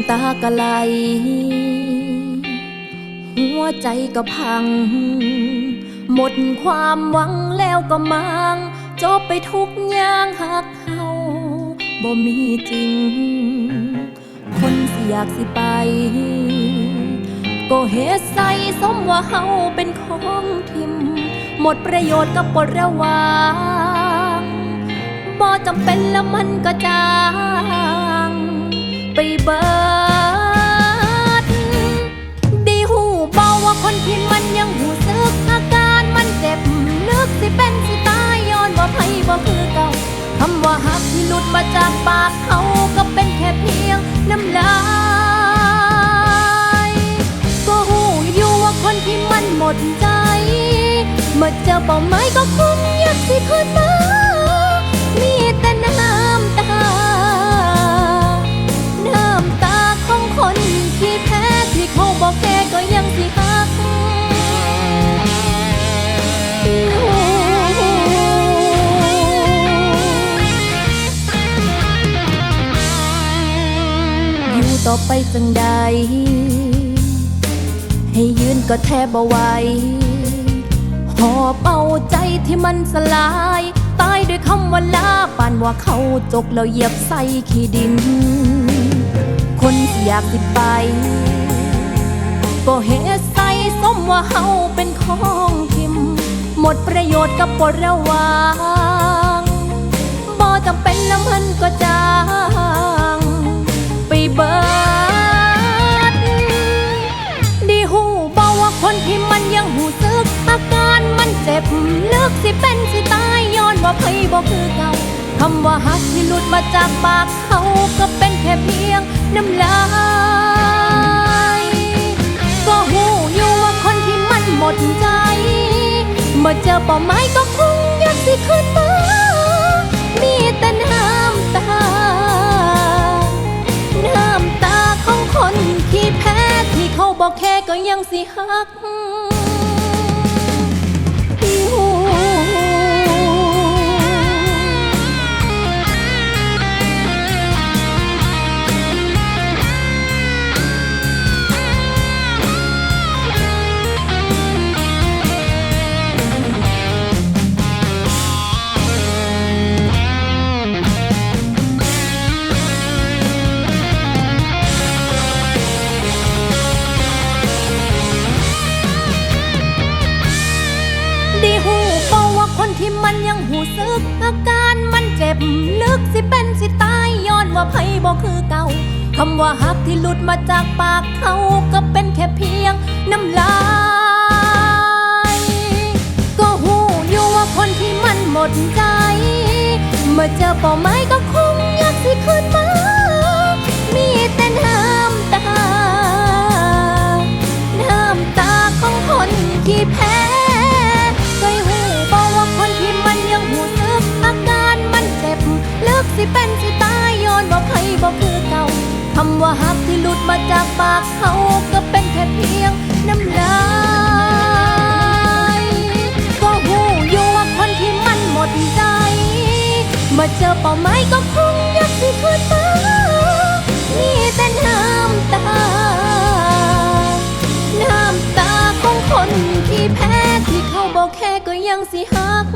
ำตาก็ไหล หัวใจก็พัง หมดความหวังแล้วก็มางจบไปทุกอย่างหักเฮาบ่มีจริง คนสิอยากสิไป ก็เหตุใส่สมว่าเฮาเป็นของทิม หมดประโยชน์กับปดระวางบ่จำเป็นแล้วมันก็จาำว่าหักที่หลุดมาจากปากเขาก็เป็นแค่เพียงน้ำลายก็หูอยู่ว่าคนที่มันหมดใจ เมื่อเจอเป้าหมายก็คุ้มยากสิขึ้นมามีแต่น้ำ ต่อไปจังใด ให้ยืนก็แทบบ่ไหวหอบเอาใจที่มันสลาย ตายด้วยคำว่าลาปานว่าเขาจกแล้วเหยียบใส่ขี้ดิน คนที่อยากสิไป ก็เหตุใส่สมว่าเฮาเป็นของทิมหมดประโยชน์กับปดระวางบ่จำเป็นล้วมันก็จาง สิเป็นสิตายย้อนว่าไผบ่คือเก่าคำว่าหักที่หลุดมาจากปากเขาก็เป็นแค่เพียงน้ำลายก็หูอยู่ว่าคนที่มันหมดใจเมื่อเจอป้าหมายก็คงอยากสิขึ้นมามีแต่น้ำตา น้ำตาของคนที่แพ้ที่เขาบอกแค่ก็ยังสิหัก ซึกอาการมันเจ็บ ลึกสิเป็นสิตายย้อนว่าไผบ่คือเก่าคำว่าหักที่หลุดมาจากปากเขาก็เป็นแค่เพียงน้ำลายก็หูอยู่ว่าคนที่มันหมดใจเมื่อเจอป้าหมายก็คงอยากสิขึ้นมามีแต่น้ำตา น้ำตาของคนที่แพ้ สิเป็นสิตายย้อนว่าไผบ่คือเก่าคำว่าหักที่หลุดมาจากปากเขาก็เป็นแค่เพียงน้ำลายก็หูอยู่ว่าคนที่มันหมดใจมื่อเจอเป้าหมายก็คงอยากสิขึ้นมามีแต่น้ำตา น้ำตาของคนที่แพ้ที่เขาบอกแค่ก็ยังสิหัก